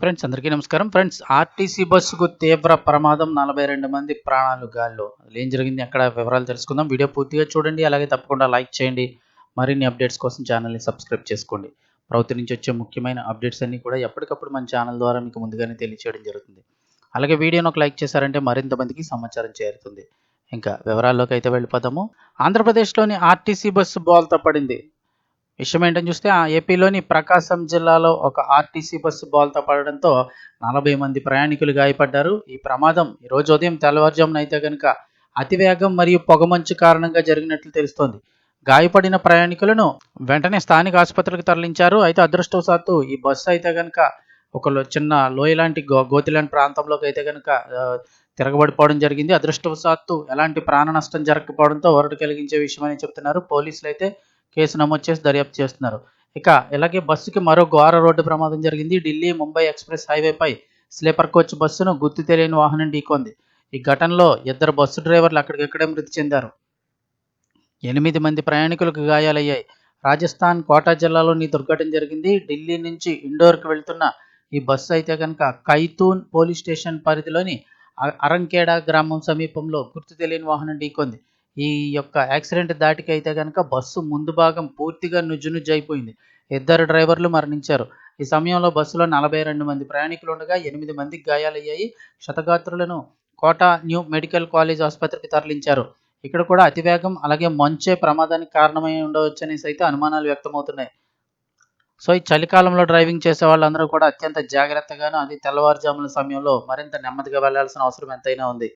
Friends అందరికీ నమస్కారం. Friends RTC బస్సుకు తీవ్ర ప్రమాదం. నలభై రెండు మంది ప్రాణాలు గాల్లో. ఏం జరిగింది? అక్కడ వివరాలు తెలుసుకుందాం. వీడియో పూర్తిగా చూడండి. అలాగే తప్పకుండా లైక్ చేయండి. మరిన్ని అప్డేట్స్ కోసం ఛానల్ని సబ్స్క్రైబ్ చేసుకోండి. ప్రభుత్వం నుంచి వచ్చే ముఖ్యమైన అప్డేట్స్ అన్నీ కూడా ఎప్పటికప్పుడు మన ఛానల్ ద్వారా మీకు ముందుగానే తెలియచేయడం జరుగుతుంది. అలాగే వీడియోను ఒక లైక్ చేశారంటే మరింత మందికి సమాచారం చేరుతుంది. ఇంకా వివరాల్లోకి అయితే వెళ్ళిపోదాము. ఆంధ్రప్రదేశ్లోని ఆర్టీసీ బస్సు బోల్తా పడింది. విషయం ఏంటని చూస్తే ఆ ఏపీలోని ప్రకాశం జిల్లాలో ఒక ఆర్టీసీ బస్సు బాల్తో పడడంతో నలభై మంది ప్రయాణికులు గాయపడ్డారు. ఈ ప్రమాదం ఈ రోజు ఉదయం తెల్లవారుజామున అయితే కనుక అతివేగం మరియు పొగమంచు కారణంగా జరిగినట్లు తెలుస్తోంది. గాయపడిన ప్రయాణికులను వెంటనే స్థానిక ఆసుపత్రికి తరలించారు. అయితే అదృష్టవశాత్తు ఈ బస్సు అయితే కనుక ఒక చిన్న లోయ లాంటి గో గోతి లాంటి ప్రాంతంలోకి అయితే కనుక తిరగబడిపోవడం జరిగింది. అదృష్టవశాత్తు ఎలాంటి ప్రాణ నష్టం జరగకపోవడంతో వరడు కలిగించే విషయం అని చెప్తున్నారు. పోలీసులు అయితే కేసు నమోదు చేసి దర్యాప్తు చేస్తున్నారు. ఇక ఇలాగే బస్సుకి మరో ఘోర రోడ్డు ప్రమాదం జరిగింది. ఢిల్లీ ముంబై ఎక్స్ప్రెస్ హైవేపై స్లీపర్ కోచ్ బస్సును గుర్తు తెలియని వాహనం ఢీకొంది. ఈ ఘటనలో ఇద్దరు బస్సు డ్రైవర్లు అక్కడికక్కడే మృతి చెందారు. ఎనిమిది మంది ప్రయాణికులకు గాయాలయ్యాయి. రాజస్థాన్ కోటా జిల్లాలోని దుర్ఘటన జరిగింది. ఢిల్లీ నుంచి ఇండోర్కి వెళ్తున్న ఈ బస్సు అయితే కనుక కైతూన్ పోలీస్ స్టేషన్ పరిధిలోని అరంకేడ అరంకేడా గ్రామం సమీపంలో గుర్తు తెలియని వాహనం ఢీకొంది. ఈ యొక్క యాక్సిడెంట్ దాటికి అయితే కనుక బస్సు ముందు భాగం పూర్తిగా నుజ్జు అయిపోయింది. ఇద్దరు డ్రైవర్లు మరణించారు. ఈ సమయంలో బస్సులో నలభై రెండు మంది ప్రయాణికులు ఉండగా ఎనిమిది మందికి గాయాలయ్యాయి. క్షతగాత్రులను కోటా న్యూ మెడికల్ కాలేజ్ ఆసుపత్రికి తరలించారు. ఇక్కడ కూడా అతివేగం అలాగే మంచే ప్రమాదానికి కారణమై ఉండవచ్చు అనేసి అయితే అనుమానాలు వ్యక్తమవుతున్నాయి. సో ఈ చలికాలంలో డ్రైవింగ్ చేసే వాళ్ళందరూ కూడా అత్యంత జాగ్రత్తగాను అది తెల్లవారుజామున సమయంలో మరింత నెమ్మదిగా వెళ్ళాల్సిన అవసరం ఎంతైనా ఉంది.